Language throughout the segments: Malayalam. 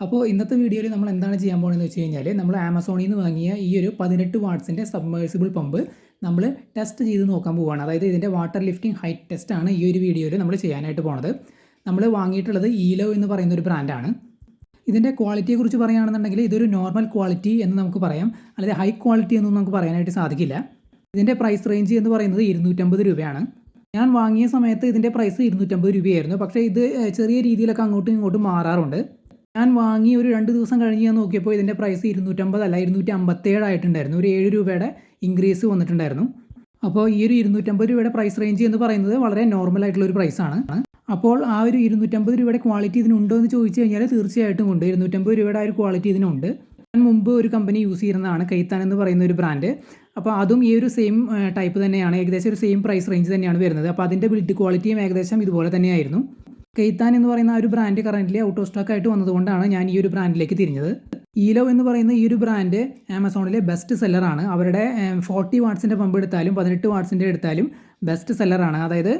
അപ്പോൾ ഇന്നത്തെ വീഡിയോയിൽ നമ്മൾ എന്താണ് ചെയ്യാൻ പോകുന്നതെന്ന് വെച്ച് കഴിഞ്ഞാൽ നമ്മൾ ആമസോണിൽ നിന്ന് വാങ്ങിയ ഈ ഒരു പതിനെട്ട് വാട്ട്സിന്റെ സബ്മേഴ്സിബിൾ പമ്പ് നമ്മൾ ടെസ്റ്റ് ചെയ്ത് നോക്കാൻ പോവുകയാണ് അതായത് ഇതിന്റെ വാട്ടർ ലിഫ്റ്റിംഗ് ഹൈറ്റ് ടെസ്റ്റാണ് ഈ ഒരു വീഡിയോയിൽ നമ്മൾ ചെയ്യാനായിട്ട് പോണത്. നമ്മൾ വാങ്ങിയിട്ടുള്ളത് ഈലോ എന്ന് പറയുന്ന ഒരു ബ്രാൻഡാണ് ഇതിന്റെ ക്വാളിറ്റിയെക്കുറിച്ച് പറയുകയാണെന്നുണ്ടെങ്കിൽ ഇതൊരു നോർമൽ ക്വാളിറ്റി എന്ന് നമുക്ക് പറയാം. അല്ലാതെ ഹൈ ക്വാളിറ്റി എന്നൊന്നും നമുക്ക് പറയാനായിട്ട് സാധിക്കില്ല. ഇതിന്റെ പ്രൈസ് റേഞ്ച് എന്ന് പറയുന്നത് ഇരുന്നൂറ്റമ്പത് രൂപയാണ്. ഞാൻ വാങ്ങിയ സമയത്ത് ഇതിന്റെ പ്രൈസ് ഇരുന്നൂറ്റമ്പത് രൂപയായിരുന്നു. പക്ഷേ ഇത് ചെറിയ രീതിയിലൊക്കെ അങ്ങോട്ടും ഇങ്ങോട്ടും മാറാറുണ്ട്. ഞാൻ വാങ്ങി ഒരു രണ്ട് ദിവസം കഴിഞ്ഞ് ഞാൻ നോക്കിയപ്പോൾ ഇതിന്റെ പ്രൈസ് ഇരുന്നൂറ്റമ്പതല്ല ഇരുന്നൂറ്റി അമ്പത്തേഴ് ആയിട്ടുണ്ടായിരുന്നു. ഒരു ഏഴ് രൂപയുടെ ഇൻക്രീസ് വന്നിട്ടുണ്ടായിരുന്നു. അപ്പോൾ ഈ ഒരു ഇരുന്നൂറ്റമ്പത് രൂപയുടെ പ്രൈസ് റേഞ്ച് എന്ന് പറയുന്നത് വളരെ നോർമൽ ആയിട്ടുള്ള ഒരു പ്രൈസാണ് അപ്പോൾ ആ ഒരു ഇരുന്നൂറ്റമ്പത് രൂപയുടെ ക്വാളിറ്റി ഇതിനുണ്ടോ എന്ന് ചോദിച്ചു കഴിഞ്ഞാൽ തീർച്ചയായിട്ടും ഉണ്ട്. ഇരുന്നൂറ്റമ്പത് രൂപയുടെ ആ ഒരു ക്വാളിറ്റി ഇതിനുണ്ട്. ഞാൻ മുമ്പ് ഒരു കമ്പനി യൂസ് ചെയ്യുന്നതാണ് കൈത്താൻ എന്ന് പറയുന്ന ഒരു ബ്രാൻഡ് അപ്പോൾ അതും ഈ ഒരു സെയിം ടൈപ്പ് തന്നെയാണ്. ഏകദേശം ഒരു സെയിം പ്രൈസ് റേഞ്ച് തന്നെയാണ് വരുന്നത്. അപ്പോൾ അതിന്റെ ബിൽഡ് ക്വാളിറ്റിയും ഏകദേശം ഇതുപോലെ തന്നെയായിരുന്നു. കെയ്ത്താൻ എന്ന് പറയുന്ന ആ ഒരു brand current out of stock ആയിട്ട് വന്നതുകൊണ്ടാണ് ഞാൻ ഈ ഒരു ബ്രാൻഡിലേക്ക് തിരിഞ്ഞത്. ഈലോ എന്ന് പറയുന്ന ഈ ഒരു ബ്രാൻഡ് ആമസോണിലെ ബെസ്റ്റ് സെല്ലറാണ് അവരുടെ ഫോർട്ടി വാട്ട്സിന്റെ പമ്പ് എടുത്താലും പതിനെട്ട് വാട്ട്സിന്റെ എടുത്താലും ബെസ്റ്റ് സെല്ലറാണ് അതായത്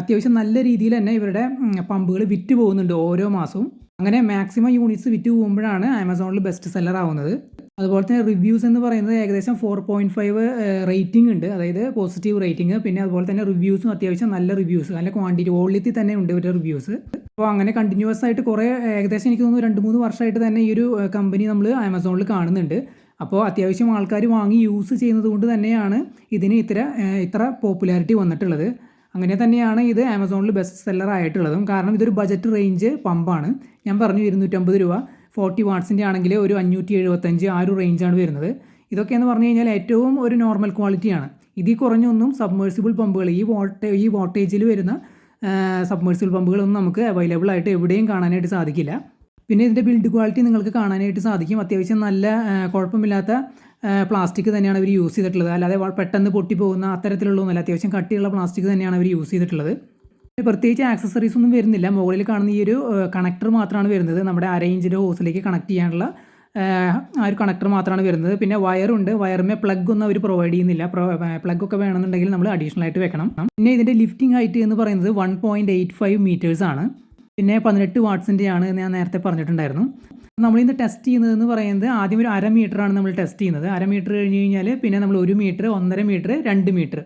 അത്യാവശ്യം നല്ല രീതിയിൽ തന്നെ ഇവരുടെ പമ്പുകൾ വിറ്റ് പോകുന്നുണ്ട് ഓരോ മാസവും. അങ്ങനെ മാക്സിമം യൂണിറ്റ്സ് വിറ്റ് പോകുമ്പോഴാണ് ആമസോണിൽ ബെസ്റ്റ് സെല്ലർ ആവുന്നത്. അതുപോലെ തന്നെ റിവ്യൂസ് എന്ന് പറയുന്നത് ഏകദേശം ഫോർ പോയിന്റ് ഫൈവ് റേറ്റിംഗ് ഉണ്ട്. അതായത് പോസിറ്റീവ് റേറ്റിംഗ് പിന്നെ അതുപോലെ തന്നെ റിവ്യൂസും അത്യാവശ്യം നല്ല റിവ്യൂസ് നല്ല ക്വാണ്ടിറ്റി ക്വാളിറ്റി തന്നെ ഉണ്ട് ഇവരുടെ റിവ്യൂസ് അപ്പോൾ അങ്ങനെ കണ്ടിന്യൂസ് ആയിട്ട് കുറേ ഏകദേശം എനിക്ക് തോന്നുന്നു രണ്ട് മൂന്ന് വർഷമായിട്ട് തന്നെ ഈ ഒരു കമ്പനി നമ്മൾ ആമസോണിൽ കാണുന്നുണ്ട്. അപ്പോൾ അത്യാവശ്യം ആൾക്കാർ വാങ്ങി യൂസ് ചെയ്യുന്നത് കൊണ്ട് തന്നെയാണ് ഇതിന് ഇത്ര ഇത്ര പോപ്പുലാരിറ്റി വന്നിട്ടുള്ളത്. അങ്ങനെ തന്നെയാണ് ഇത് ആമസോണിൽ ബെസ്റ്റ് സെല്ലർ ആയിട്ടുള്ളതും. കാരണം ഇതൊരു ബജറ്റ് റേഞ്ച് പമ്പാണ് ഞാൻ പറഞ്ഞു ഇരുന്നൂറ്റമ്പത് രൂപ. ഫോർട്ടി വാട്ട്സിന്റെ ആണെങ്കിൽ ഒരു അഞ്ഞൂറ്റി എഴുപത്തഞ്ച് ആ ഒരു റേഞ്ചാണ് വരുന്നത്. ഇതൊക്കെ എന്ന് പറഞ്ഞു കഴിഞ്ഞാൽ ഏറ്റവും ഒരു നോർമൽ ക്വാളിറ്റിയാണ് ഇതിൽ കുറഞ്ഞൊന്നും സബ്മേഴ്സിബിൾ പമ്പുകൾ ഈ വോൾട്ടേ ഈ വോൾട്ടേജിൽ വരുന്ന സബ്മേഴ്സിബിൾ പമ്പുകളൊന്നും നമുക്ക് അവൈലബിൾ ആയിട്ട് എവിടെയും കാണാനായിട്ട് സാധിക്കില്ല. പിന്നെ ഇതിന്റെ ബിൽഡ് ക്വാളിറ്റി നിങ്ങൾക്ക് കാണാനായിട്ട് സാധിക്കും. അത്യാവശ്യം നല്ല കുഴപ്പമില്ലാത്ത പ്ലാസ്റ്റിക് തന്നെയാണ് അവർ യൂസ് ചെയ്തിട്ടുള്ളത്. അല്ലാതെ പെട്ടെന്ന് പൊട്ടിപ്പോകുന്ന അത്തരത്തിലുള്ളതൊന്നുമല്ല അത്യാവശ്യം കട്ടിയുള്ള പ്ലാസ്റ്റിക് തന്നെയാണ് അവർ യൂസ് ചെയ്തിട്ടുള്ളത്. പ്രത്യേകിച്ച് ആക്സസറീസ് ഒന്നും വരുന്നില്ല. മുകളിൽ കാണുന്ന ഈ ഒരു കണക്ടർ മാത്രമാണ് വരുന്നത്. നമ്മുടെ അരയിഞ്ചിന്റെ ഹോസിലേക്ക് കണക്ട് ചെയ്യാനുള്ള ആ, ഒരു കണക്ടർ മാത്രമാണ് വരുന്നത്. പിന്നെ വയറുണ്ട് വയറുമേ പ്ലഗ് ഒന്നും അവർ പ്രൊവൈഡ് ചെയ്യുന്നില്ല. പ്ലഗ് ഒക്കെ വേണമെന്നുണ്ടെങ്കിൽ നമ്മൾ അഡീഷണൽ ആയിട്ട് വെക്കണം. പിന്നെ ഇതിന്റെ ലിഫ്റ്റിംഗ് ഹൈറ്റ് എന്ന് പറയുന്നത് one point eight five meters ആണ്. പിന്നെ പതിനെട്ട് വാട്ട്സിന്റെ ആണ് എന്ന് ഞാൻ നേരത്തെ പറഞ്ഞിട്ടുണ്ടായിരുന്നു. നമ്മൾ ഇന്ന് ടെസ്റ്റ് ചെയ്യുന്നതെന്ന് പറയുന്നത് ആദ്യം ഒരു അര മീറ്ററാണ് നമ്മൾ ടെസ്റ്റ് ചെയ്യുന്നത്. അര മീറ്റർ കഴിഞ്ഞ് കഴിഞ്ഞാൽ പിന്നെ നമ്മൾ ഒരു മീറ്റർ ഒന്നര മീറ്റർ രണ്ട് മീറ്റർ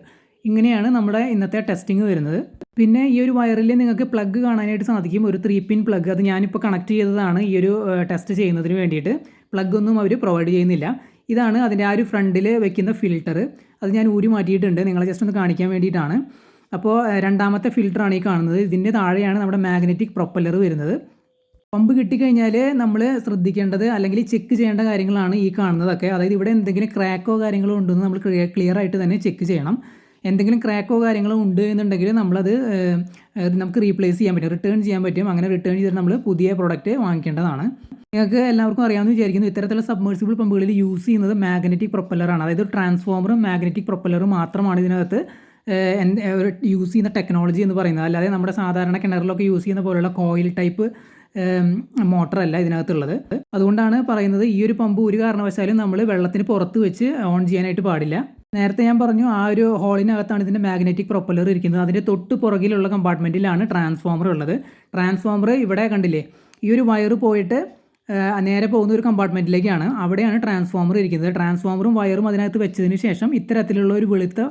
ഇങ്ങനെയാണ് നമ്മുടെ ഇന്നത്തെ ടെസ്റ്റിംഗ് വരുന്നത്. പിന്നെ ഈ ഒരു വയറിൽ നിങ്ങൾക്ക് പ്ലഗ് കാണാനായിട്ട് സാധിക്കും. ഒരു ത്രീ പിൻ പ്ലഗ് അത് ഞാനിപ്പോൾ കണക്ട് ചെയ്തതാണ് ഈ ഒരു ടെസ്റ്റ് ചെയ്യുന്നതിന് വേണ്ടിയിട്ട്. പ്ലഗ് ഒന്നും അവർ പ്രൊവൈഡ് ചെയ്യുന്നില്ല. ഇതാണ് അതിന്റെ ആ ഒരു ഫ്രണ്ടിൽ വെക്കുന്ന ഫിൽട്ടർ അത് ഞാൻ ഊരി മാറ്റിയിട്ടുണ്ട്. നിങ്ങളെ ജസ്റ്റ് ഒന്ന് കാണിക്കാൻ വേണ്ടിയിട്ടാണ്. അപ്പോൾ രണ്ടാമത്തെ ഫിൽറ്ററാണ് ഈ കാണുന്നത്. ഇതിന്റെ താഴെയാണ് നമ്മുടെ മാഗ്നറ്റിക് പ്രൊപ്പല്ലർ വരുന്നത്. പമ്പ് കിട്ടിക്കഴിഞ്ഞാൽ നമ്മൾ ശ്രദ്ധിക്കേണ്ടത് അല്ലെങ്കിൽ ചെക്ക് ചെയ്യേണ്ട കാര്യങ്ങളാണ് ഈ കാണുന്നതൊക്കെ. അതായത് ഇവിടെ എന്തെങ്കിലും ക്രാക്കോ കാര്യങ്ങളോ ഉണ്ടെന്ന് നമ്മൾ ക്ലിയർ ആയിട്ട് തന്നെ ചെക്ക് ചെയ്യണം. എന്തെങ്കിലും ക്രാക്കോ കാര്യങ്ങളോ ഉണ്ട് എന്നുണ്ടെങ്കിൽ നമ്മളത് നമുക്ക് റീപ്ലേസ് ചെയ്യാൻ പറ്റും റിട്ടേൺ ചെയ്യാൻ പറ്റും. അങ്ങനെ റിട്ടേൺ ചെയ്തിട്ട് നമ്മൾ പുതിയ പ്രോഡക്റ്റ് വാങ്ങിക്കേണ്ടതാണ്. നിങ്ങൾക്ക് എല്ലാവർക്കും അറിയാമെന്ന് വിചാരിക്കുന്നു ഇത്തരത്തിലുള്ള സബ്മേഴ്സിബിൾ പമ്പുകളിൽ യൂസ് ചെയ്യുന്നത് മാഗ്നറ്റിക് പ്രൊപ്പല്ലറാണ് അതായത് ട്രാൻസ്ഫോമറും മാഗ്നറ്റിക് പ്രൊപ്പല്ലറും മാത്രമാണ് ഇതിനകത്ത് യൂസ് ചെയ്യുന്ന ടെക്നോളജി എന്ന് പറയുന്നത്. അല്ലാതെ നമ്മുടെ സാധാരണ കിണറിലൊക്കെ യൂസ് ചെയ്യുന്ന പോലെയുള്ള കോയിൽ ടൈപ്പ് മോട്ടറല്ല ഇതിനകത്തുള്ളത്. അതുകൊണ്ടാണ് പറയുന്നത് ഈ ഒരു പമ്പ് ഒരു കാരണവശാലും നമ്മൾ വെള്ളത്തിന് പുറത്ത് വെച്ച് ഓൺ ചെയ്യാനായിട്ട് പാടില്ല. നേരത്തെ ഞാൻ പറഞ്ഞു ആ ഒരു ഹോളിനകത്താണ് ഇതിന്റെ മാഗ്നറ്റിക് പ്രൊപ്പല്ലർ ഇരിക്കുന്നത്. അതിന്റെ തൊട്ട് പുറകിലുള്ള കമ്പാർട്ട്മെന്റിലാണ് ട്രാൻസ്ഫോമർ ഉള്ളത്. ട്രാൻസ്ഫോമർ ഇവിടെ കണ്ടില്ലേ ഈ ഒരു വയർ പോയിട്ട് നേരെ പോകുന്ന ഒരു കമ്പാർട്ട്മെന്റിലേക്കാണ് അവിടെയാണ് ട്രാൻസ്ഫോമർ ഇരിക്കുന്നത്. ട്രാൻസ്ഫോമറും വയറും അതിനകത്ത് വെച്ചതിന് ശേഷം ഇത്തരത്തിലുള്ള ഒരു വെളുത്ത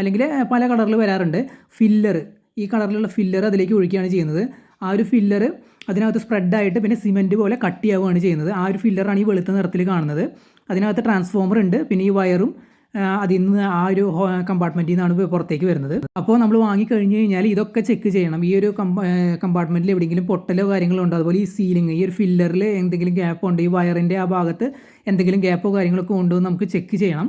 അല്ലെങ്കിൽ പല കളറിൽ വരാറുണ്ട് ഫില്ലർ. ഈ കളറിലുള്ള ഫില്ലർ അതിലേക്ക് ഒഴിക്കുകയാണ് ചെയ്യുന്നത്. ആ ഒരു ഫില്ലർ അതിനകത്ത് സ്പ്രെഡായിട്ട് പിന്നെ സിമെന്റ് പോലെ കട്ടിയാവുകയാണ് ചെയ്യുന്നത്. ആ ഒരു ഫില്ലറാണ് ഈ വെളുത്ത നിറത്തിൽ കാണുന്നത്. അതിനകത്ത് ട്രാൻസ്ഫോമർ ഉണ്ട്. പിന്നെ ഈ വയറും അതിൽ നിന്ന് ആ ഒരു കമ്പാർട്ട്മെന്റിൽ നിന്നാണ് പുറത്തേക്ക് വരുന്നത്. അപ്പോൾ നമ്മൾ വാങ്ങിക്കഴിഞ്ഞ് കഴിഞ്ഞാൽ ഇതൊക്കെ ചെക്ക് ചെയ്യണം. ഈ ഒരു കമ്പാർട്ട്മെന്റിൽ എവിടെയെങ്കിലും പൊട്ടലോ കാര്യങ്ങളോ ഉണ്ടോ? അതുപോലെ ഈ സീലിംഗ് ഈ ഒരു ഫില്ലറിൽ എന്തെങ്കിലും ഗ്യാപ്പ് ഉണ്ട് ഈ വയറിന്റെ ആ ഭാഗത്ത് എന്തെങ്കിലും ഗ്യാപ്പോ കാര്യങ്ങളൊക്കെ ഉണ്ടോ എന്ന് നമുക്ക് ചെക്ക് ചെയ്യണം.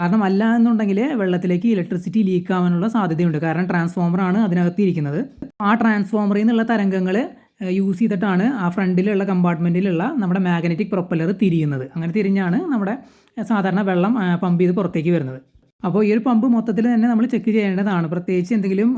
കാരണം അല്ല എന്നുണ്ടെങ്കിൽ വെള്ളത്തിലേക്ക് ഇലക്ട്രിസിറ്റി ലീക്ക് ആവാനുള്ള സാധ്യതയുണ്ട്. കാരണം ട്രാൻസ്ഫോമറാണ് അതിനകത്ത് ഇരിക്കുന്നത്. ആ ട്രാൻസ്ഫോമറിൽ നിന്നുള്ള തരംഗങ്ങൾ യൂസ് ചെയ്തിട്ടാണ് ആ ഫ്രണ്ടിലുള്ള കമ്പാർട്ട്മെന്റിലുള്ള നമ്മുടെ മാഗ്നറ്റിക് പ്രൊപ്പല്ലർ തിരിയുന്നത്. അങ്ങനെ തിരിഞ്ഞാണ് നമ്മുടെ സാധാരണ വെള്ളം പമ്പ് ചെയ്ത് പുറത്തേക്ക് വരുന്നത്. അപ്പോൾ ഈ ഒരു പമ്പ് മൊത്തത്തിൽ തന്നെ നമ്മൾ ചെക്ക് ചെയ്യേണ്ടതാണ്. പ്രത്യേകിച്ച് എന്തെങ്കിലും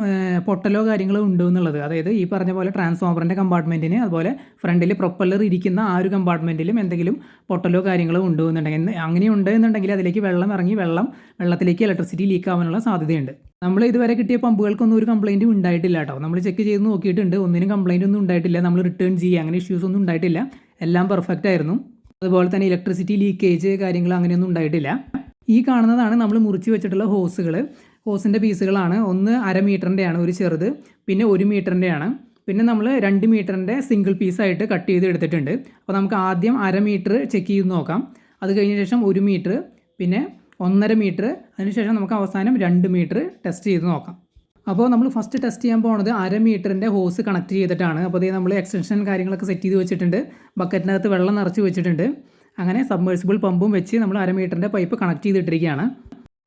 പൊട്ടലോ കാര്യങ്ങളോ ഉണ്ടോ എന്നുള്ളത്. അതായത് ഈ പറഞ്ഞ പോലെ ട്രാൻസ്ഫോമറിന്റെ കമ്പാർട്ട്മെന്റിന് അതുപോലെ ഫ്രണ്ടിൽ പ്രൊപ്പല്ലർ ഇരിക്കുന്ന ആ ഒരു കമ്പാർട്ട്മെന്റിലും എന്തെങ്കിലും പൊട്ടലോ കാര്യങ്ങളോ ഉണ്ടോ എന്നുണ്ടെങ്കിൽ അങ്ങനെ ഉണ്ട് എന്നുണ്ടെങ്കിൽ അതിലേക്ക് വെള്ളം ഇറങ്ങി വെള്ളം വെള്ളത്തിലേക്ക് ഇലക്ട്രിസിറ്റി ലീക്ക് ആവാനുള്ള സാധ്യതയുണ്ട്. നമ്മൾ ഇതുവരെ കിട്ടിയ പമ്പുകൾക്കൊന്നും ഒരു കംപ്ലൈന്റും ഉണ്ടായിട്ടില്ല കേട്ടോ. നമ്മൾ ചെക്ക് ചെയ്ത് നോക്കിയിട്ടുണ്ട്. ഒന്നിനും കംപ്ലൈന്റ് ഒന്നും ഉണ്ടായിട്ടില്ല. നമ്മൾ റിട്ടേൺ ചെയ്യുക അങ്ങനെ ഇഷ്യൂസ് ഒന്നും ഉണ്ടായിട്ടില്ല. എല്ലാം പെർഫെക്റ്റ് ആയിരുന്നു. അതുപോലെ തന്നെ ഇലക്ട്രിസിറ്റി ലീക്കേജ് കാര്യങ്ങൾ അങ്ങനെയൊന്നും ഉണ്ടായിട്ടില്ല. ഈ കാണുന്നതാണ് നമ്മൾ മുറിച്ച് വെച്ചിട്ടുള്ള ഹോസുകൾ ഹോസിന്റെ പീസുകളാണ്. ഒന്ന് അര മീറ്ററിന്റെയാണ് ഒരു ചെറുത്. പിന്നെ ഒരു മീറ്ററിന്റെയാണ് പിന്നെ നമ്മൾ രണ്ട് മീറ്ററിന്റെ സിംഗിൾ പീസായിട്ട് കട്ട് ചെയ്ത് എടുത്തിട്ടുണ്ട്. അപ്പോൾ നമുക്ക് ആദ്യം അര മീറ്റർ ചെക്ക് ചെയ്ത് നോക്കാം. അത് കഴിഞ്ഞ ശേഷം ഒരു മീറ്റർ പിന്നെ ഒന്നര മീറ്റർ അതിനുശേഷം നമുക്ക് അവസാനം രണ്ട് മീറ്റർ ടെസ്റ്റ് ചെയ്ത് നോക്കാം. അപ്പോൾ നമ്മൾ ഫസ്റ്റ് ടെസ്റ്റ് ചെയ്യാൻ പോകുന്നത് അര മീറ്ററിന്റെ ഹോസ് കണക്ട് ചെയ്തിട്ടാണ്. അപ്പോൾ അതേ നമ്മൾ എക്സ്റ്റൻഷൻ കാര്യങ്ങളൊക്കെ സെറ്റ് ചെയ്ത് വെച്ചിട്ടുണ്ട്. ബക്കറ്റിനകത്ത് വെള്ളം നിറച്ച് വെച്ചിട്ടുണ്ട്. അങ്ങനെ സബ്മേഴ്സിബിൾ പമ്പും വെച്ച് നമ്മൾ അര മീറ്ററിന്റെ പൈപ്പ് കണക്ട് ചെയ്തിട്ടിരിക്കുകയാണ്.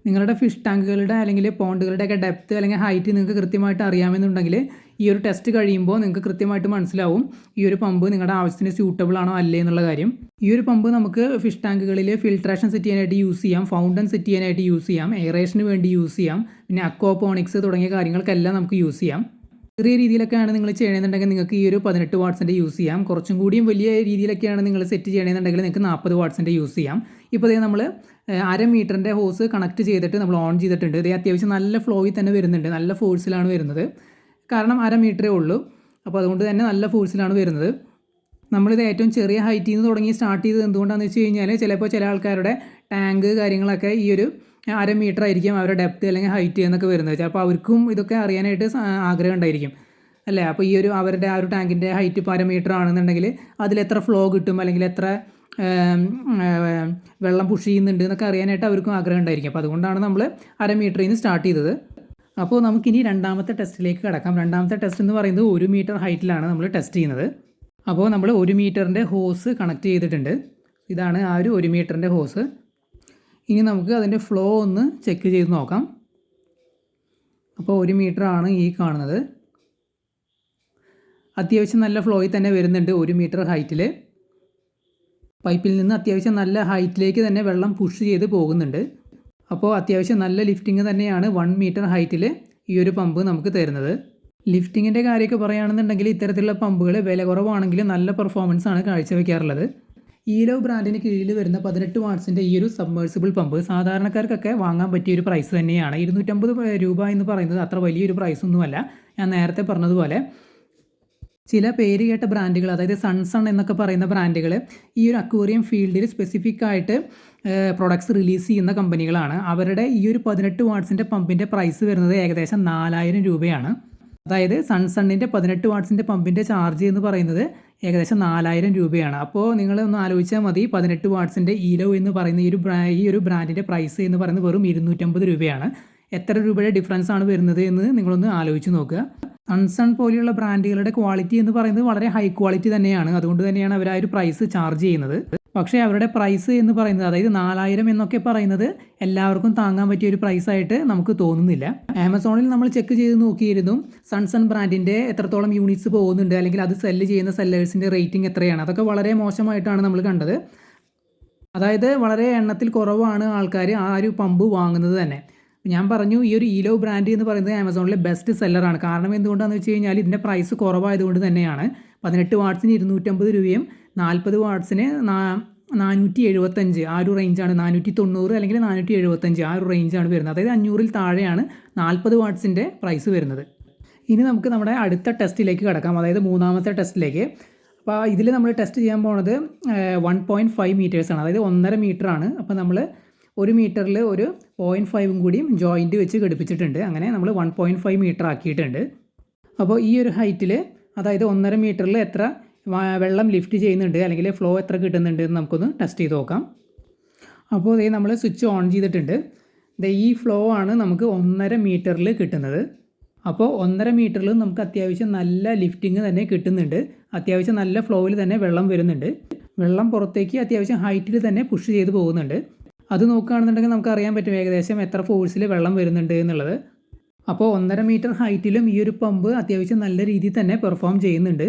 നിങ്ങളുടെ ഫിഷ് ടാങ്കുകളുടെ അല്ലെങ്കിൽ പോണ്ടുകളുടെ ഒക്കെ ഡെപ്ത് അല്ലെങ്കിൽ ഹൈറ്റ് നിങ്ങൾക്ക് കൃത്യമായിട്ട് അറിയാമെന്നുണ്ടെങ്കിൽ ഈ ഒരു ടെസ്റ്റ് കഴിയുമ്പോൾ നിങ്ങൾക്ക് കൃത്യമായിട്ട് മനസ്സിലാവും ഈ ഒരു പമ്പ് നിങ്ങളുടെ ആവശ്യത്തിന് സ്യൂട്ടബിൾ ആണോ അല്ലേ എന്നുള്ള കാര്യം. ഈ ഒരു പമ്പ് നമുക്ക് ഫിഷ് ടാങ്കുകളിൽ ഫിൽട്രേഷൻ സെറ്റ് ചെയ്യാനായിട്ട് യൂസ് ചെയ്യാം ഫൗണ്ടൻ സെറ്റ് ചെയ്യാനായിട്ട് യൂസ് ചെയ്യാം എയറേഷന് വേണ്ടി യൂസ് ചെയ്യാം പിന്നെ അക്വാപോണിക്സ് തുടങ്ങിയ കാര്യങ്ങൾക്കെല്ലാം നമുക്ക് യൂസ് ചെയ്യാം. ചെറിയ രീതിയിലൊക്കെയാണ് നിങ്ങൾ ചെയ്യണമെന്നുണ്ടെങ്കിൽ നിങ്ങൾക്ക് ഈ ഒരു പതിനെട്ട് വാട്ട്സിന്റെ യൂസ് ചെയ്യാം. കുറച്ചും കൂടിയും വലിയ രീതിയിലൊക്കെയാണ് നിങ്ങൾ സെറ്റ് ചെയ്യണമെന്നുണ്ടെങ്കിൽ നിങ്ങൾക്ക് നാൽപ്പത് വാട്ട്സിന്റെ യൂസ് ചെയ്യാം. ഇപ്പോൾ ഇതേ നമ്മൾ അര മീറ്ററിന്റെ ഹോസ് കണക്ട് ചെയ്തിട്ട് നമ്മൾ ഓൺ ചെയ്തിട്ടുണ്ട്. ഇതേ അത്യാവശ്യം നല്ല ഫ്ലോയിൽ തന്നെ വരുന്നുണ്ട്. നല്ല ഫോഴ്സിലാണ് വരുന്നത്. കാരണം അര മീറ്ററേ ഉള്ളൂ. അപ്പോൾ അതുകൊണ്ട് തന്നെ നല്ല ഫോഴ്സിലാണ് വരുന്നത്. നമ്മളിത് ഏറ്റവും ചെറിയ ഹൈറ്റിൽ നിന്ന് തുടങ്ങി സ്റ്റാർട്ട് ചെയ്തത് എന്തുകൊണ്ടാണെന്ന് വെച്ച് കഴിഞ്ഞാൽ ചിലപ്പോൾ ചില ആൾക്കാരുടെ ടാങ്ക് കാര്യങ്ങളൊക്കെ ഈ ഒരു അര മീറ്റർ ആയിരിക്കും അവരുടെ ഡെപ്ത് അല്ലെങ്കിൽ ഹൈറ്റ് എന്നൊക്കെ വരുന്നത്. അപ്പോൾ അവർക്കും ഇതൊക്കെ അറിയാനായിട്ട് ആഗ്രഹം ഉണ്ടായിരിക്കും. അല്ലേ? അപ്പോൾ ഈ ഒരു അവരുടെ ആ ഒരു ടാങ്കിന്റെ ഹൈറ്റ് ഇപ്പോൾ അര മീറ്റർ ആണെന്നുണ്ടെങ്കിൽ എത്ര ഫ്ലോ കിട്ടും? അല്ലെങ്കിൽ എത്ര വെള്ളം പുഷ് ചെയ്യുന്നുണ്ട് എന്നൊക്കെ അറിയാനായിട്ട് അവർക്കും ആഗ്രഹം ഉണ്ടായിരിക്കും. അപ്പോൾ അതുകൊണ്ടാണ് നമ്മൾ അര മീറ്ററിൽ നിന്ന് സ്റ്റാർട്ട് ചെയ്തത്. അപ്പോൾ നമുക്കിനി രണ്ടാമത്തെ ടെസ്റ്റിലേക്ക് കിടക്കാം. രണ്ടാമത്തെ ടെസ്റ്റ് എന്ന് പറയുന്നത് ഒരു മീറ്റർ ഹൈറ്റിലാണ് നമ്മൾ ടെസ്റ്റ് ചെയ്യുന്നത്. അപ്പോൾ നമ്മൾ ഒരു മീറ്ററിന്റെ ഹോസ് കണക്ട് ചെയ്തിട്ടുണ്ട്. ഇതാണ് ആ ഒരു ഒരു മീറ്ററിന്റെ ഹോസ് ഇനി നമുക്ക് അതിന്റെ ഫ്ലോ ഒന്ന് ചെക്ക് ചെയ്ത് നോക്കാം. അപ്പോൾ ഒരു ആണ് ഈ കാണുന്നത്. അത്യാവശ്യം നല്ല ഫ്ലോയിൽ തന്നെ വരുന്നുണ്ട് ഒരു മീറ്റർ ഹൈറ്റിൽ പൈപ്പിൽ നിന്ന് അത്യാവശ്യം നല്ല ഹൈറ്റിലേക്ക് തന്നെ വെള്ളം പുഷ് ചെയ്ത് പോകുന്നുണ്ട്. അപ്പോൾ അത്യാവശ്യം നല്ല ലിഫ്റ്റിംഗ് തന്നെയാണ് വൺ മീറ്റർ ഹൈറ്റിൽ ഈ ഒരു പമ്പ് നമുക്ക് തരുന്നത്. ലിഫ്റ്റിങ്ങിന്റെ കാര്യമൊക്കെ പറയുകയാണെന്നുണ്ടെങ്കിൽ ഇത്തരത്തിലുള്ള പമ്പുകൾ വില കുറവാണെങ്കിലും നല്ല പെർഫോമൻസ് ആണ് കാഴ്ചവെക്കാറുള്ളത്. ഈലോ ബ്രാൻഡിന് കീഴിൽ വരുന്ന പതിനെട്ട് വാട്ട്സിന്റെ ഈ ഒരു സബ്മേഴ്സിബിൾ പമ്പ് സാധാരണക്കാർക്കൊക്കെ വാങ്ങാൻ പറ്റിയ ഒരു പ്രൈസ് തന്നെയാണ്. ഇരുന്നൂറ്റമ്പത് രൂപ എന്ന് പറയുന്നത് അത്ര വലിയൊരു പ്രൈസ് ഒന്നുമല്ല. ഞാൻ നേരത്തെ പറഞ്ഞതുപോലെ ചില പേര് കേട്ട ബ്രാൻഡുകൾ അതായത് സൺസൺ എന്നൊക്കെ പറയുന്ന ബ്രാൻഡുകൾ ഈ ഒരു അക്വേറിയം ഫീൽഡിൽ സ്പെസിഫിക് ആയിട്ട് പ്രൊഡക്ട്സ് റിലീസ് ചെയ്യുന്ന കമ്പനികളാണ്. അവരുടെ ഈ ഒരു പതിനെട്ട് വാട്ട്സിന്റെ പമ്പിന്റെ പ്രൈസ് വരുന്നത് ഏകദേശം നാലായിരം രൂപയാണ്. അതായത് സൺസണ്ണിന്റെ പതിനെട്ട് വാട്ട്സിന്റെ പമ്പിന്റെ ചാർജ് എന്ന് പറയുന്നത് ഏകദേശം നാലായിരം രൂപയാണ്. അപ്പോൾ നിങ്ങൾ ഒന്ന് ആലോചിച്ചാൽ മതി പതിനെട്ട് വാട്ട്സിന്റെ ഈലോ എന്ന് പറയുന്ന ഈ ഒരു ഈ ഒരു ബ്രാൻഡിന്റെ പ്രൈസ് എന്ന് പറയുന്നത് വെറും ഇരുന്നൂറ്റമ്പത് രൂപയാണ്. എത്ര രൂപയുടെ ഡിഫറൻസ് ആണ് വരുന്നത് എന്ന് നിങ്ങളൊന്ന് ആലോചിച്ച് നോക്കുക. സൺസൺ പോലെയുള്ള ബ്രാൻഡുകളുടെ ക്വാളിറ്റി എന്ന് പറയുന്നത് വളരെ ഹൈ ക്വാളിറ്റി തന്നെയാണ്. അതുകൊണ്ട് തന്നെയാണ് അവർ ആ ഒരു പ്രൈസ് ചാർജ് ചെയ്യുന്നത്. പക്ഷേ അവരുടെ പ്രൈസ് എന്ന് പറയുന്നത് അതായത് നാലായിരം എന്നൊക്കെ പറയുന്നത് എല്ലാവർക്കും താങ്ങാൻ പറ്റിയ ഒരു പ്രൈസ് ആയിട്ട് നമുക്ക് തോന്നുന്നില്ല. ആമസോണിൽ നമ്മൾ ചെക്ക് ചെയ്ത് നോക്കിയിരുന്നു സൺസൺ ബ്രാൻഡിന്റെ എത്രത്തോളം യൂണിറ്റ്സ് പോകുന്നുണ്ട് അല്ലെങ്കിൽ അത് സെല്ല് ചെയ്യുന്ന സെല്ലേഴ്സിന്റെ റേറ്റിംഗ് എത്രയാണ്. അതൊക്കെ വളരെ മോശമായിട്ടാണ് നമ്മൾ കണ്ടത്. അതായത് വളരെ എണ്ണത്തിൽ കുറവാണ് ആൾക്കാർ ആ ഒരു പമ്പ് വാങ്ങുന്നത് തന്നെ. ഞാൻ പറഞ്ഞു ഈ ഒരു ഈലോ ബ്രാൻഡ് എന്ന് പറയുന്നത് ആമസോണിലെ ബെസ്റ്റ് സെല്ലറാണ് കാരണം എന്തുകൊണ്ടാണെന്ന് വെച്ച് കഴിഞ്ഞാൽ ഇതിന്റെ പ്രൈസ് കുറവായതുകൊണ്ട് തന്നെയാണ്. പതിനെട്ട് വാട്ട്സിന് ഇരുന്നൂറ്റമ്പത് രൂപയും നാൽപ്പത് വാട്ട്സിന് നാനൂറ്റി എഴുപത്തഞ്ച് ആ ഒരു റേഞ്ചാണ് നാനൂറ്റി തൊണ്ണൂറ് അല്ലെങ്കിൽ നാനൂറ്റി എഴുപത്തഞ്ച് ആ ഒരു റേഞ്ചാണ് വരുന്നത്. അതായത് അഞ്ഞൂറിൽ താഴെയാണ് നാൽപ്പത് വാട്ട്സിന്റെ പ്രൈസ് വരുന്നത്. ഇനി നമുക്ക് നമ്മുടെ അടുത്ത ടെസ്റ്റിലേക്ക് കിടക്കാം. അതായത് മൂന്നാമത്തെ ടെസ്റ്റിലേക്ക് അപ്പോൾ ഇതിൽ നമ്മൾ ടെസ്റ്റ് ചെയ്യാൻ പോണത് വൺ പോയിന്റ് ഫൈവ് മീറ്റേഴ്സാണ് അതായത് ഒന്നര മീറ്റർ ആണ്. അപ്പോൾ നമ്മൾ ഒരു മീറ്ററിൽ ഒരു പോയിന്റ് ഫൈവും കൂടിയും ജോയിന്റ് വെച്ച് ഘടിപ്പിച്ചിട്ടുണ്ട്. അങ്ങനെ നമ്മൾ വൺ പോയിന്റ് ഫൈവ് മീറ്റർ ആക്കിയിട്ടുണ്ട്. അപ്പോൾ ഈ ഒരു ഹൈറ്റിൽ അതായത് ഒന്നര മീറ്ററിൽ എത്ര വെള്ളം ലിഫ്റ്റ് ചെയ്യുന്നുണ്ട് അല്ലെങ്കിൽ ഫ്ലോ എത്ര കിട്ടുന്നുണ്ട് എന്ന് നമുക്കൊന്ന് ടെസ്റ്റ് ചെയ്ത് നോക്കാം. അപ്പോൾ ഇതേ നമ്മൾ സ്വിച്ച് ഓൺ ചെയ്തിട്ടുണ്ട്. ഈ ഫ്ലോ ആണ് നമുക്ക് ഒന്നര മീറ്ററിൽ കിട്ടുന്നത്. അപ്പോൾ ഒന്നര മീറ്ററിൽ നമുക്ക് അത്യാവശ്യം നല്ല ലിഫ്റ്റിംഗ് തന്നെ കിട്ടുന്നുണ്ട്. അത്യാവശ്യം നല്ല ഫ്ലോയിൽ തന്നെ വെള്ളം വരുന്നുണ്ട്. വെള്ളം പുറത്തേക്ക് അത്യാവശ്യം ഹൈറ്റിൽ തന്നെ പുഷ് ചെയ്ത് പോകുന്നുണ്ട്. അത് നോക്കുകയാണെന്നുണ്ടെങ്കിൽ നമുക്ക് അറിയാൻ പറ്റും ഏകദേശം എത്ര ഫോഴ്സിൽ വെള്ളം വരുന്നുണ്ട് എന്നുള്ളത്. അപ്പോൾ ഒന്നര മീറ്റർ ഹൈറ്റിലും ഈ ഒരു പമ്പ് അത്യാവശ്യം നല്ല രീതിയിൽ തന്നെ പെർഫോം ചെയ്യുന്നുണ്ട്.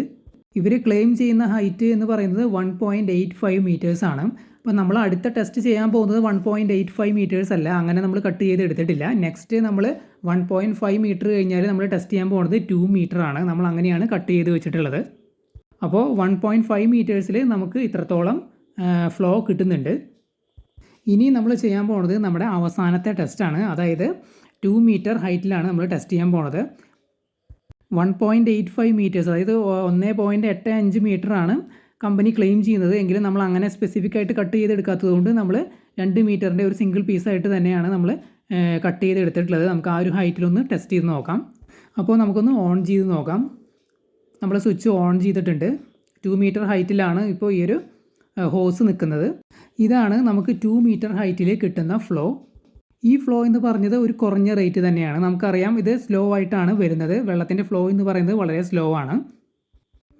ഇവർ ക്ലെയിം ചെയ്യുന്ന ഹൈറ്റ് എന്ന് പറയുന്നത് one point eight five meters ആണ്. അപ്പോൾ നമ്മൾ അടുത്ത ടെസ്റ്റ് ചെയ്യാൻ പോകുന്നത് one point eight five meters അല്ല. അങ്ങനെ നമ്മൾ കട്ട് ചെയ്ത് എടുത്തിട്ടില്ല. നെക്സ്റ്റ് നമ്മൾ വൺ പോയിന്റ് ഫൈവ് മീറ്റർ കഴിഞ്ഞാൽ നമ്മൾ ടെസ്റ്റ് ചെയ്യാൻ പോകുന്നത് ടു മീറ്റർ ആണ്. നമ്മൾ അങ്ങനെയാണ് കട്ട് ചെയ്ത് വെച്ചിട്ടുള്ളത്. അപ്പോൾ വൺ പോയിന്റ് ഫൈവ് മീറ്റേഴ്സിൽ നമുക്ക് ഇത്രത്തോളം ഫ്ലോ കിട്ടുന്നുണ്ട്. ഇനി നമ്മൾ ചെയ്യാൻ പോണത് നമ്മുടെ അവസാനത്തെ ടെസ്റ്റാണ് അതായത് ടു മീറ്റർ ഹൈറ്റിലാണ് നമ്മൾ ടെസ്റ്റ് ചെയ്യാൻ പോണത് one point eight five meters അതായത് ഒന്നേ പോയിന്റ് എട്ട് അഞ്ച് മീറ്ററാണ് കമ്പനി ക്ലെയിം ചെയ്യുന്നത്. എങ്കിലും നമ്മൾ അങ്ങനെ സ്പെസിഫിക് ആയിട്ട് കട്ട് ചെയ്തെടുക്കാത്തത് കൊണ്ട് നമ്മൾ രണ്ട് മീറ്ററിന്റെ ഒരു സിംഗിൾ പീസായിട്ട് തന്നെയാണ് നമ്മൾ കട്ട് ചെയ്തെടുത്തിട്ടുള്ളത്. നമുക്ക് ആ ഒരു ഹൈറ്റിലൊന്ന് ടെസ്റ്റ് ചെയ്ത് നോക്കാം. അപ്പോൾ നമുക്കൊന്ന് ഓൺ ചെയ്ത് നോക്കാം. നമ്മൾ സ്വിച്ച് ഓൺ ചെയ്തിട്ടുണ്ട്. ടു മീറ്റർ ഹൈറ്റിലാണ് ഇപ്പോൾ ഈ ഒരു ഹോസ് നിൽക്കുന്നത്. ഇതാണ് നമുക്ക് ടു മീറ്റർ ഹൈറ്റിൽ കിട്ടുന്ന ഫ്ലോ ഈ ഫ്ലോ എന്ന് പറഞ്ഞത് ഒരു കുറഞ്ഞ റേറ്റ് തന്നെയാണ്. നമുക്കറിയാം ഇത് സ്ലോ ആയിട്ടാണ് വരുന്നത്. വെള്ളത്തിന്റെ ഫ്ലോ എന്ന് പറയുന്നത് വളരെ സ്ലോ ആണ്.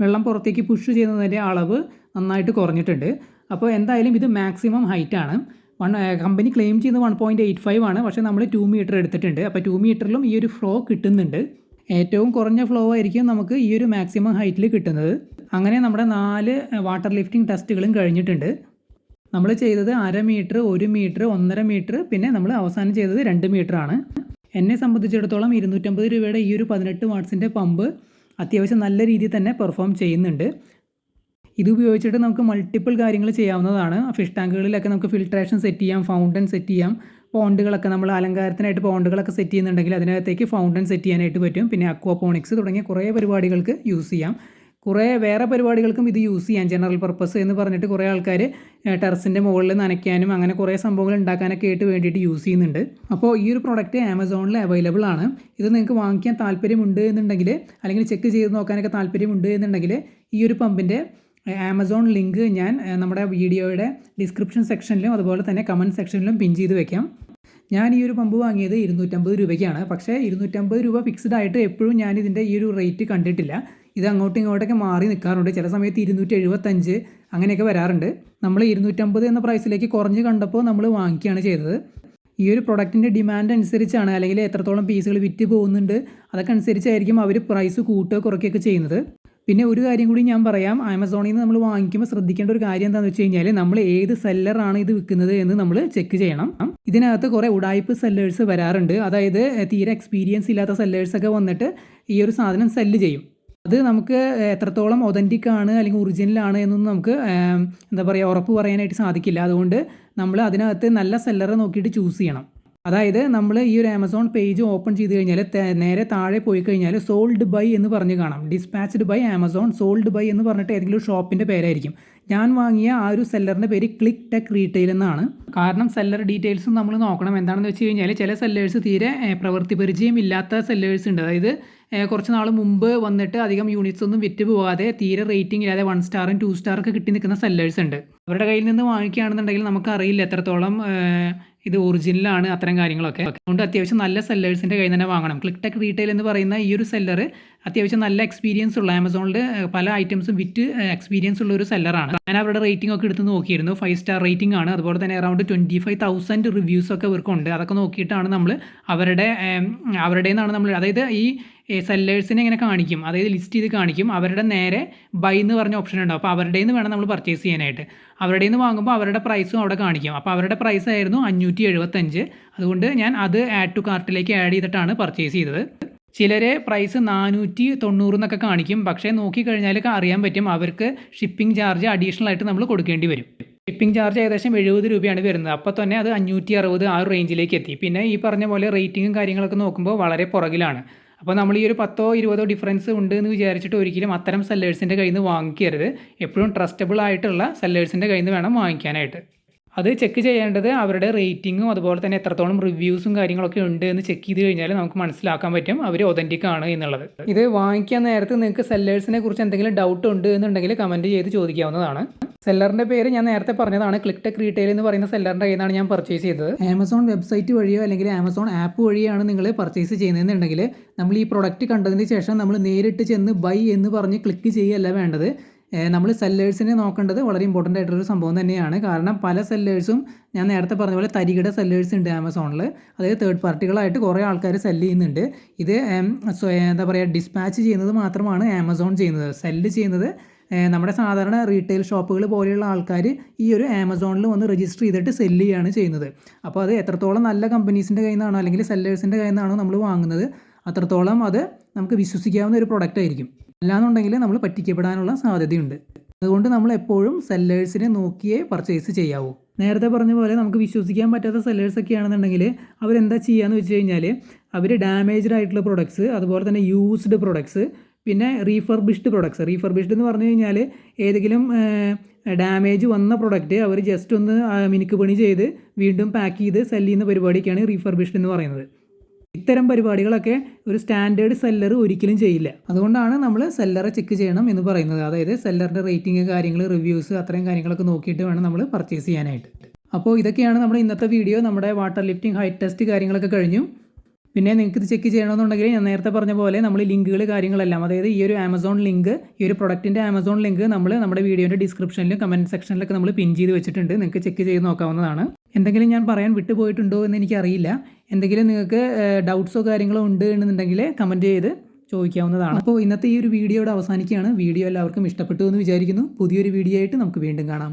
വെള്ളം പുറത്തേക്ക് പുഷ് ചെയ്യുന്നതിന്റെ അളവ് നന്നായിട്ട് കുറഞ്ഞിട്ടുണ്ട്. അപ്പോൾ എന്തായാലും ഇത് മാക്സിമം ഹൈറ്റാണ് വൺ കമ്പനി ക്ലെയിം ചെയ്യുന്നത് വൺ പോയിന്റ് എയ്റ്റ് ഫൈവ് ആണ്. പക്ഷേ നമ്മൾ ടു മീറ്റർ എടുത്തിട്ടുണ്ട്. അപ്പോൾ ടു മീറ്ററിലും ഈ ഒരു ഫ്ലോ കിട്ടുന്നുണ്ട്. ഏറ്റവും കുറഞ്ഞ ഫ്ലോ ആയിരിക്കും നമുക്ക് ഈ ഒരു മാക്സിമം ഹൈറ്റിൽ കിട്ടുന്നത്. അങ്ങനെ നമ്മുടെ നാല് വാട്ടർ ലിഫ്റ്റിംഗ് ടെസ്റ്റുകളും കഴിഞ്ഞിട്ടുണ്ട്. നമ്മൾ ചെയ്തത് അര മീറ്റർ ഒരു മീറ്റർ ഒന്നര മീറ്റർ പിന്നെ നമ്മൾ അവസാനം ചെയ്തത് രണ്ട് ആണ്. എന്നെ സംബന്ധിച്ചിടത്തോളം ഇരുന്നൂറ്റമ്പത് രൂപയുടെ ഈ ഒരു പതിനെട്ട് വാട്ട്സിന്റെ പമ്പ് അത്യാവശ്യം നല്ല രീതിയിൽ തന്നെ പെർഫോം ചെയ്യുന്നുണ്ട്. ഇത് ഉപയോഗിച്ചിട്ട് നമുക്ക് മൾട്ടിപ്പിൾ കാര്യങ്ങൾ ചെയ്യാവുന്നതാണ്. ഫിഷ് ടാങ്കുകളിലൊക്കെ നമുക്ക് ഫിൽട്രേഷൻ സെറ്റ് ചെയ്യാം ഫൗണ്ടൻ സെറ്റ് ചെയ്യാം. പോണ്ടുകളൊക്കെ നമ്മൾ അലങ്കാരത്തിനായിട്ട് പോണ്ടുകളൊക്കെ സെറ്റ് ചെയ്യുന്നുണ്ടെങ്കിൽ അതിനകത്തേക്ക് ഫൗണ്ടൻ സെറ്റ് ചെയ്യാനായിട്ട് പറ്റും. പിന്നെ അക്വാപോണിക്സ് തുടങ്ങിയ കുറേ പരിപാടികൾക്ക് യൂസ് ചെയ്യാം. കുറേ വേറെ പരിപാടികൾക്കും ഇത് യൂസ് ചെയ്യാം ജനറൽ പർപ്പസ് എന്ന് പറഞ്ഞിട്ട് കുറേ ആൾക്കാർ ടെറസിന്റെ മുകളിൽ നനയ്ക്കാനും അങ്ങനെ കുറേ സംഭവങ്ങൾ ഉണ്ടാക്കാനൊക്കെ ആയിട്ട് വേണ്ടിയിട്ട് യൂസ് ചെയ്യുന്നുണ്ട്. അപ്പോൾ ഈ ഒരു പ്രോഡക്റ്റ് ആമസോണിൽ അവൈലബിൾ ആണ്. ഇത് നിങ്ങൾക്ക് വാങ്ങിക്കാൻ താല്പര്യമുണ്ട് എന്നുണ്ടെങ്കിൽ അല്ലെങ്കിൽ ചെക്ക് ചെയ്ത് നോക്കാനൊക്കെ താല്പര്യമുണ്ട് എന്നുണ്ടെങ്കിൽ ഈ ഒരു പമ്പിന്റെ ആമസോൺ ലിങ്ക് ഞാൻ നമ്മുടെ വീഡിയോയുടെ ഡിസ്ക്രിപ്ഷൻ സെക്ഷനിലും അതുപോലെ തന്നെ കമന്റ് സെക്ഷനിലും പിൻ ചെയ്ത് വെക്കാം. ഞാൻ ഈ ഒരു പമ്പ് വാങ്ങിയത് ഇരുന്നൂറ്റമ്പത് രൂപയ്ക്കാണ്. പക്ഷേ ഇരുന്നൂറ്റമ്പത് രൂപ ഫിക്സ്ഡ് ആയിട്ട് എപ്പോഴും ഞാൻ ഇതിന്റെ ഈ ഒരു റേറ്റ് കണ്ടിട്ടില്ല. ഇത് അങ്ങോട്ടും ഇങ്ങോട്ടൊക്കെ മാറി നിൽക്കാറുണ്ട് ചില സമയത്ത് ഇരുന്നൂറ്റി എഴുപത്തഞ്ച് അങ്ങനെയൊക്കെ വരാറുണ്ട്. നമ്മൾ ഇരുന്നൂറ്റമ്പത് എന്ന പ്രൈസിലേക്ക് കുറഞ്ഞ് കണ്ടപ്പോൾ നമ്മൾ വാങ്ങിക്കുകയാണ് ചെയ്തത്. ഈ ഒരു പ്രൊഡക്റ്റിന്റെ ഡിമാൻഡ് അനുസരിച്ചാണ് അല്ലെങ്കിൽ എത്രത്തോളം പീസുകൾ വിറ്റ് പോകുന്നുണ്ട് അതൊക്കെ അനുസരിച്ചായിരിക്കും അവർ പ്രൈസ് കൂട്ടുക കുറയ്ക്കുകയൊക്കെ ചെയ്യുന്നത്. പിന്നെ ഒരു കാര്യം കൂടി ഞാൻ പറയാം. ആമസോണിൽ നിന്ന് നമ്മൾ വാങ്ങിക്കുമ്പോൾ ശ്രദ്ധിക്കേണ്ട ഒരു കാര്യം എന്താണെന്ന് വെച്ച് കഴിഞ്ഞാൽ നമ്മൾ ഏത് സെല്ലറാണ് ഇത് വിൽക്കുന്നത് എന്ന് നമ്മൾ ചെക്ക് ചെയ്യണം. ഇതിനകത്ത് കുറേ ഉടായ്പ് സെല്ലേഴ്സ് വരാറുണ്ട്. അതായത് തീരെ എക്സ്പീരിയൻസ് ഇല്ലാത്ത സെല്ലേഴ്സൊക്കെ വന്നിട്ട് ഈ ഒരു സാധനം സെല്ല് ചെയ്യും. അത് നമുക്ക് എത്രത്തോളം ഒതന്റിക് ആണ് അല്ലെങ്കിൽ ഒറിജിനൽ ആണ് എന്നൊന്നും നമുക്ക് എന്താ പറയുക ഉറപ്പ് പറയാനായിട്ട് സാധിക്കില്ല. അതുകൊണ്ട് നമ്മൾ അതിനകത്ത് നല്ല സെല്ലറെ നോക്കിയിട്ട് ചൂസ് ചെയ്യണം. അതായത് നമ്മൾ ഈ ഒരു ആമസോൺ പേജ് ഓപ്പൺ ചെയ്ത് കഴിഞ്ഞാൽ നേരെ താഴെ പോയി കഴിഞ്ഞാൽ സോൾഡ് ബൈ എന്ന് പറഞ്ഞ് കാണാം. Dispatched by Amazon sold by എന്ന് പറഞ്ഞിട്ട് ഏതെങ്കിലും ഷോപ്പിന്റെ പേരായിരിക്കും. ഞാൻ വാങ്ങിയ ആ ഒരു സെല്ലറിന്റെ പേര് ക്ലിക്ക് ടെക് റീറ്റെയിൽ എന്നാണ്. കാരണം സെല്ലർ ഡീറ്റെയിൽസും നമ്മൾ നോക്കണം. എന്താണെന്ന് വെച്ച് കഴിഞ്ഞാൽ ചില സെല്ലേഴ്സ് തീരെ പ്രവൃത്തി പരിചയം ഇല്ലാത്ത സെല്ലേഴ്സ് ഉണ്ട്. അതായത് കുറച്ച് നാൾ മുമ്പ് വന്നിട്ട് അധികം യൂണിറ്റ്സ് ഒന്നും വിറ്റ് പോകാതെ തീരെ റേറ്റിംഗ് ഇല്ലാതെ വൺ സ്റ്റാറും ടു സ്റ്റാറൊക്കെ കിട്ടി നിൽക്കുന്ന സെല്ലേഴ്സ് ഉണ്ട്. അവരുടെ കയ്യിൽ നിന്ന് വാങ്ങിക്കുകയാണെന്നുണ്ടെങ്കിൽ നമുക്ക് അറിയില്ല എത്രത്തോളം ഇത് ഒറിജിനലാണ് അത്തരം കാര്യങ്ങളൊക്കെ. അതുകൊണ്ട് അത്യാവശ്യം നല്ല സെല്ലേഴ്സിന്റെ കയ്യിൽ തന്നെ വാങ്ങണം. ക്ലിക്ടെക് ടെക് റീറ്റെയിൽ എന്ന് പറയുന്ന ഈ ഒരു സെല്ലർ അത്യാവശ്യം നല്ല എക്സ്പീരിയൻസ് ഉള്ള ആമസോണിൽ പല ഐറ്റംസും വിറ്റ് എക്സ്പീരിയൻസ് ഉള്ള ഒരു സെല്ലറാണ് ഞാൻ അവരുടെ റേറ്റിംഗ് ഒക്കെ എടുത്ത് നോക്കിയിരുന്നു. ഫൈവ് സ്റ്റാർ റേറ്റിംഗ് ആണ്. അതുപോലെ തന്നെ around twenty five thousand reviews ഒക്കെ ഇവർക്കുണ്ട്. അതൊക്കെ നോക്കിയിട്ടാണ് നമ്മൾ അവരുടെ അവരുടെ നിന്നാണ് നമ്മൾ അതായത് ഈ സെല്ലേഴ്സിനെ ഇങ്ങനെ കാണിക്കും. അതായത് ലിസ്റ്റ് ചെയ്ത് കാണിക്കും. അവരുടെ നേരെ ബൈ എന്ന് പറഞ്ഞ ഓപ്ഷൻ ഉണ്ടാവും. അപ്പോൾ അവരുടെ നിന്ന് വേണം നമ്മൾ പർച്ചേസ് ചെയ്യാനായിട്ട്. അവരുടെ നിന്ന് വാങ്ങുമ്പോൾ അവരുടെ പ്രൈസും അവിടെ കാണിക്കും. അപ്പോൾ അവരുടെ പ്രൈസ് ആയിരുന്നു അഞ്ഞൂറ്റി എഴുപത്തഞ്ച് അതുകൊണ്ട് ഞാൻ അത് ആഡ് ടു കാർട്ടിലേക്ക് ആഡ് ചെയ്തിട്ടാണ് പർച്ചേസ് ചെയ്തത്. ചിലരെ പ്രൈസ് നാനൂറ്റി തൊണ്ണൂറ് എന്നൊക്കെ കാണിക്കും. പക്ഷേ നോക്കിക്കഴിഞ്ഞാലൊക്കെ അറിയാൻ പറ്റും അവർക്ക് ഷിപ്പിംഗ് ചാർജ് അഡീഷണൽ ആയിട്ട് നമ്മൾ കൊടുക്കേണ്ടി വരും. ഷിപ്പിംഗ് ചാർജ് ഏകദേശം എഴുപത് രൂപയാണ് വരുന്നത്. അപ്പോൾ തന്നെ അത് അഞ്ഞൂറ്റി അറുപത് ആ റേഞ്ചിലേക്ക് എത്തി. പിന്നെ ഈ പറഞ്ഞ പോലെ റേറ്റിങ്ങും കാര്യങ്ങളൊക്കെ നോക്കുമ്പോൾ വളരെ പുറകിലാണ്. അപ്പോൾ നമ്മൾ ഈ ഒരു പത്തോ ഇരുപതോ ഡിഫറൻസ് ഉണ്ട് എന്ന് വിചാരിച്ചിട്ട് ഒരിക്കലും അത്തരം സെല്ലേഴ്സിന്റെ കയ്യിൽ നിന്ന് വാങ്ങിക്കരുത്. എപ്പോഴും ട്രസ്റ്റബിൾ ആയിട്ടുള്ള സെല്ലേഴ്സിന്റെ കയ്യിൽ നിന്ന് വേണം വാങ്ങിക്കാനായിട്ട്. അത് ചെക്ക് ചെയ്യേണ്ടത് അവരുടെ റേറ്റിങ്ങും അതുപോലെ തന്നെ എത്രത്തോളം റിവ്യൂസും കാര്യങ്ങളൊക്കെ ഉണ്ട് എന്ന് ചെക്ക് ചെയ്ത് കഴിഞ്ഞാൽ നമുക്ക് മനസ്സിലാക്കാൻ പറ്റും അവർ ഒതന്റിക് ആണ് എന്നുള്ളത്. ഇത് വാങ്ങിക്കാൻ നേരത്തെ നിങ്ങൾക്ക് സെല്ലേഴ്സിനെ കുറിച്ച് എന്തെങ്കിലും ഡൗട്ട് ഉണ്ട് എന്നുണ്ടെങ്കിൽ കമന്റ് ചെയ്ത് ചോദിക്കാവുന്നതാണ്. സെല്ലറിന്റെ പേര് ഞാൻ നേരത്തെ പറഞ്ഞതാണ് ക്ലിക്ക് ടെക് റീറ്റെയിൽ എന്ന് പറയുന്ന സെല്ലറിന്റെ കയ്യിൽ ഞാൻ പർച്ചേസ് ചെയ്തത്. ആമസോൺ വെബ്സൈറ്റ് വഴിയോ അല്ലെങ്കിൽ ആമസോൺ ആപ്പ് വഴിയാണ് നിങ്ങൾ പർച്ചേസ് ചെയ്യുന്നതെന്നുണ്ടെങ്കിൽ നമ്മൾ ഈ പ്രൊഡക്റ്റ് കണ്ടതിന് ശേഷം നമ്മൾ നേരിട്ട് ചെന്ന് ബൈ എന്ന് പറഞ്ഞ് ക്ലിക്ക് ചെയ്യുകയല്ല വേണ്ടത്. നമ്മൾ സെല്ലേഴ്സിനെ നോക്കേണ്ടത് വളരെ ഇമ്പോർട്ടന്റ് ആയിട്ടൊരു സംഭവം തന്നെയാണ്. കാരണം പല സെല്ലേഴ്സും ഞാൻ നേരത്തെ പറഞ്ഞ പോലെ തരികിട സെല്ലേഴ്സ് ഉണ്ട് ആമസോണിൽ അതായത് തേർഡ് പാർട്ടികളായിട്ട് കുറേ ആൾക്കാർ സെല്ല് ചെയ്യുന്നുണ്ട്. ഇത് എന്താ പറയുക ഡിസ്പാച്ച് ചെയ്യുന്നത് മാത്രമാണ് ആമസോൺ ചെയ്യുന്നത്. സെല്ല് ചെയ്യുന്നത് നമ്മുടെ സാധാരണ റീറ്റെയിൽ ഷോപ്പുകൾ പോലെയുള്ള ആൾക്കാർ ഈ ഒരു ആമസോണിൽ വന്ന് രജിസ്റ്റർ ചെയ്തിട്ട് സെല്ല് ചെയ്യുകയാണ് ചെയ്യുന്നത്. അപ്പോൾ അത് എത്രത്തോളം നല്ല കമ്പനീസിന്റെ കയ്യിൽ നിന്നാണോ അല്ലെങ്കിൽ സെല്ലേഴ്സിന്റെ കയ്യിൽ നിന്നാണോ നമ്മൾ വാങ്ങുന്നത് അത്രത്തോളം അത് നമുക്ക് വിശ്വസിക്കാവുന്ന ഒരു പ്രൊഡക്റ്റ് ആയിരിക്കും. അല്ലാന്നുണ്ടെങ്കിൽ നമ്മൾ പറ്റിക്കപ്പെടാനുള്ള സാധ്യതയുണ്ട്. അതുകൊണ്ട് നമ്മൾ എപ്പോഴും സെല്ലേഴ്സിനെ നോക്കിയേ പർച്ചേസ് ചെയ്യാവൂ. നേരത്തെ പറഞ്ഞ പോലെ നമുക്ക് വിശ്വസിക്കാൻ പറ്റാത്ത സെല്ലേഴ്സ് ഒക്കെ ആണെന്നുണ്ടെങ്കിൽ അവരെന്താ ചെയ്യുകയെന്ന് വെച്ച് കഴിഞ്ഞാൽ അവർ ഡാമേജ്ഡ് ആയിട്ടുള്ള പ്രൊഡക്ട്സ് അതുപോലെ തന്നെ യൂസ്ഡ് പ്രൊഡക്ട്സ് പിന്നെ റീഫർബിഷ്ഡ് പ്രൊഡക്ട്സ് റീഫർബിഷ്ഡ് എന്ന് പറഞ്ഞു കഴിഞ്ഞാൽ ഏതെങ്കിലും ഡാമേജ് വന്ന പ്രൊഡക്റ്റ് അവർ ജസ്റ്റ് ഒന്ന് മിനുക്ക് പണി ചെയ്ത് വീണ്ടും പാക്ക് ചെയ്ത് സെല്ല് ചെയ്യുന്ന പരിപാടിക്കാണ് റീഫർബിഷ്ഡ് എന്ന് പറയുന്നത്. ഇത്തരം പരിപാടികളൊക്കെ ഒരു സ്റ്റാൻഡേർഡ് സെല്ലർ ഒരിക്കലും ചെയ്യില്ല. അതുകൊണ്ടാണ് നമ്മൾ സെല്ലറെ ചെക്ക് ചെയ്യണം എന്ന് പറയുന്നത്. അതായത് സെല്ലറിന്റെ റേറ്റിംഗ് കാര്യങ്ങൾ റിവ്യൂസ് അത്രയും കാര്യങ്ങളൊക്കെ നോക്കിയിട്ട് വേണം നമ്മൾ പർച്ചേസ് ചെയ്യാനായിട്ട്. അപ്പോൾ ഇതൊക്കെയാണ് നമ്മുടെ ഇന്നത്തെ വീഡിയോ. നമ്മുടെ വാട്ടർ ലിഫ്റ്റിംഗ് ഹൈറ്റ് ടെസ്റ്റ് കാര്യങ്ങളൊക്കെ കഴിഞ്ഞു. പിന്നെ നിങ്ങൾക്ക് ഇത് ചെക്ക് ചെയ്യണമെന്നുണ്ടെങ്കിൽ ഞാൻ നേരത്തെ പറഞ്ഞ പോലെ നമ്മൾ ലിങ്കുകൾ കാര്യങ്ങളെല്ലാം അതായത് ഈ ഒരു ആമസോൺ ലിങ്ക് ഈ ഒരു പ്രൊഡക്റ്റിന്റെ ആമസോൺ ലിങ്ക് നമ്മൾ നമ്മുടെ വീഡിയോന്റെ ഡിസ്ക്രിപ്ഷനിലും കമന്റ് സെക്ഷനിലൊക്കെ നമ്മൾ പിൻ ചെയ്ത് വെച്ചിട്ടുണ്ട്. നിങ്ങൾക്ക് ചെക്ക് ചെയ്ത് നോക്കാവുന്നതാണ്. എന്തെങ്കിലും ഞാൻ പറയാൻ വിട്ടുപോയിട്ടുണ്ടോ എന്ന് എനിക്കറിയില്ല. എന്തെങ്കിലും നിങ്ങൾക്ക് ഡൗട്ട്സോ കാര്യങ്ങളോ ഉണ്ട് എന്നുണ്ടെങ്കിൽ കമന്റ് ചെയ്ത് ചോദിക്കാവുന്നതാണ്. അപ്പോൾ ഇന്നത്തെ ഈ ഒരു വീഡിയോയുടെ അവസാനിക്കുകയാണ്. വീഡിയോ എല്ലാവർക്കും ഇഷ്ടപ്പെട്ടു എന്ന് വിചാരിക്കുന്നു. പുതിയൊരു വീഡിയോ ആയിട്ട് നമുക്ക് വീണ്ടും കാണാം.